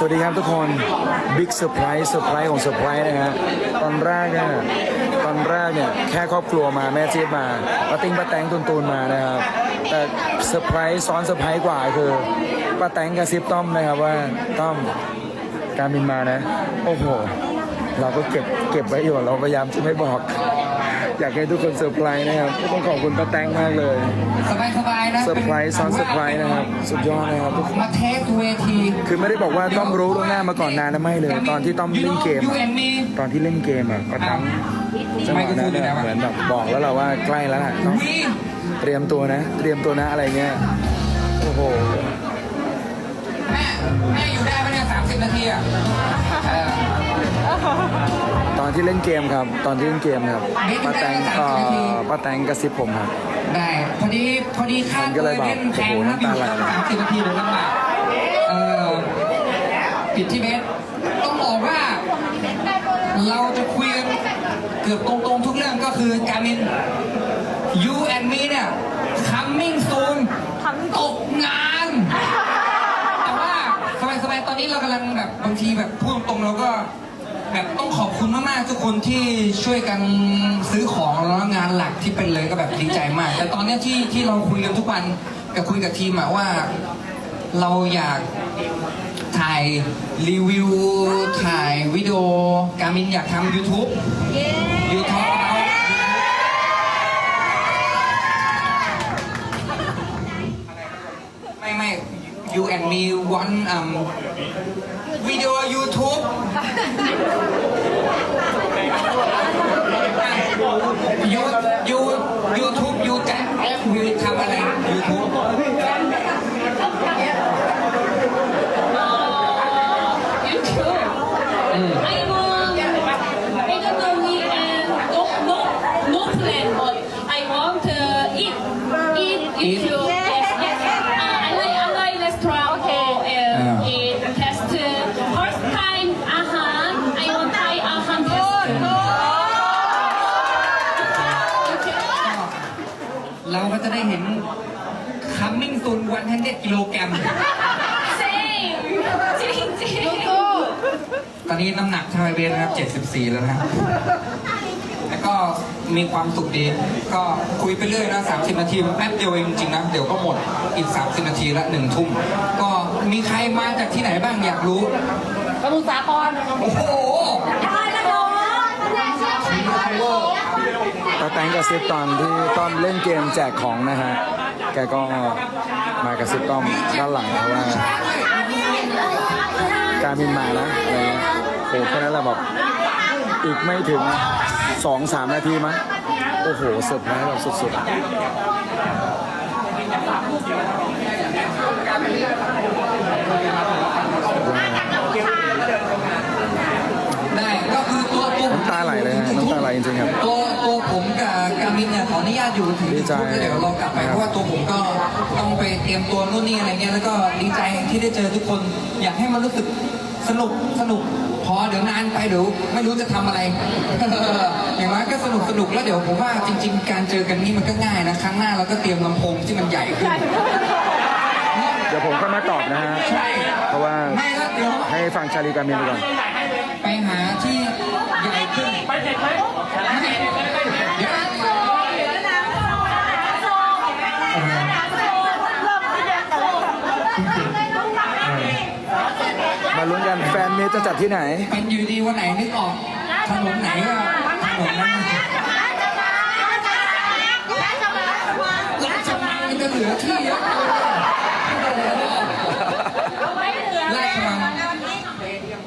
สวัสดีครับทุกคนบิ๊กเซอร์ไพรส์เซอร์ไพรส์ของเซอร์ไพรส์นะฮะตอนแรกเนี่ยตอนแรกเนี่ยแค่ครอบครัวมาแม่เจี๊ยบมาป้าติ้งป้าแตงตุนตูนมานะครับแต่เซอร์ไพรส์ซ้อนเซอร์ไพรส์กว่าคือป้าแตงกระซิบต้อมนะครับว่าต้อมการบินมานะ โอ้โห เราก็เก็บเก็บไว้อยู่เราพยายามจะไม่บอก อยากให้ทุกคนเซอร์ไพรส์นะครับก็ต้องขอบคุณป้าแตงมากเลยสบาย สบายๆนะเซอร์ไพรส์ซ้อนเซอร์ไพรส์นะครับ สุดยอดนะครับทุกคน มาเทสเวทีคือไม่ได้บอกว่าต้อมรู้ล่วงหน้ามาก่อนนานนะไม่เลย ตอนที่ต้อมเล่นเกมยูอะเอ็นมีตอนที่เล่นเกมอะก็ตั้งจังหวะนั้นอะเหมือนแบบบอกแล้วเราว่าใกล้แล้วล่ะต้องวีเตรียมตัวนะ เตรียมตัวนะอะไรเงี้ยโอ้โหแม่แม่อยู่ได้ไหมเนี่ยสามสิบนาทีอะเออตอนที่เล่นเกมครับ ตอนที่เล่นเกมครับป้าแตงก็ป้าแตงกระซิบผมครับ ได้ พอดีพอดีค่ามันก็เลยแบบเล่นแพงโอ้โหนะน้ำอยู่ตาไหลตั้งสามสิบนาทีเลยลำบากเออปิดที่เบสต้องบอกว่า เราจะคุยกันเกือบตรงๆทุกเรื่องก็คือการมิน you and me เนี่ย coming soon ตกงาน แต่ว่าสบายๆตอนนี้เรากำลังแบบบางทีแบบพูดตรงๆเราก็ แบบต้องขอบคุณมากๆทุกคนที่ช่วยกันซื้อของแล้วงานหลักที่เป็นเลยก็แบบดีใจมาก แต่ตอนเนี้ยที่ที่เราคุยกันทุกวันกับคุยกับทีมอะว่าเราอยากถ่ายรีวิว ถ่ายวิดีโอ การมินอยากทำ YouTube YouTube ไม่ you and me one um วิดีโอ YouTube ยูยูยู เราก็จะได้เห็น coming soon 100กิโลกรัม Same. จริงจริงตอนนี้น้ำหนักชายเบนนะครับ 74 แล้วนะครับ แล้วก็มีความสุขดี ก็คุยไปเรื่อยนะ 30 นาทีแป๊บเดียวเองจริงๆนะ เดี๋ยวก็หมด อีก 30 นาทีละหนึ่งทุ่ม ก็มีใครมาจากที่ไหนบ้างอยากรู้ สมุทรสาคร โอ้โหได้ แล้วแตงกระซิบตอนที่ต้อมเล่นเกมแจกของนะฮะ แกก็มากระซิบต้อมด้านหลังนะว่า การบินมานะอะไรเงี้ยโอ้แค่นั้นแหละแบบอีกไม่ถึงสองสามนาทีมั้งโอ้โหเซอร์ไพรส์แบบสุดๆ ได้ก็คือตัวตัวผม น้ำตาไหลเลยฮะน้ำตาไหลจริงๆครับ ตัวตัวผมกับกามิ นเนี่ยขออนุญาตอยู่ถึงดีใจทุ่มแล้วเดี๋ยวเรากลับไปครับ เพราะว่าตัวผมก็ต้องไปเตรียมตัวนู่นนี่อะไรเงี้ยแล้วก็ดีใจที่ได้เจอทุกคน อยากให้มันรู้สึกสนุกสนุกพอเดี๋ยวนานไปเดี๋ยวไม่รู้จะทำอะไร อย่างน้อยก็สนุกสนุกแล้วเดี๋ยวผมว่าจริง ๆ การเจอกันนี่มันก็ง่ายนะครั้งหน้าเราก็เตรียมลำโพงที่มันใหญ่ขึ้นเดี๋ยวผมก็มาตอบนะฮะ ใช่เพราะว่าไม่แล้วเดี๋ยวให้ฟังชาลีการมินไปก่อน ไปหาที่ใหญ่ขึ้น ไปเสร็จไหม มาลุ้นกันแฟนเมตจะจัดที่ไหน เป็นอยู่ดีวันไหนนึกออกถนนไหนก็ถนนนั้นราชมังมันจะเหลือที่เยอะราชมังบิ๊กสเตเดียม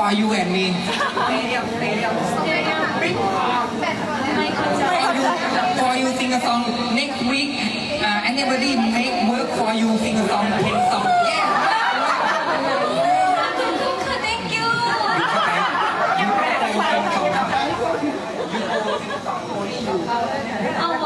for you and me for you for you sing a song next week uh, anybody make work for you sing a song 10 song yeah Thank you. ยู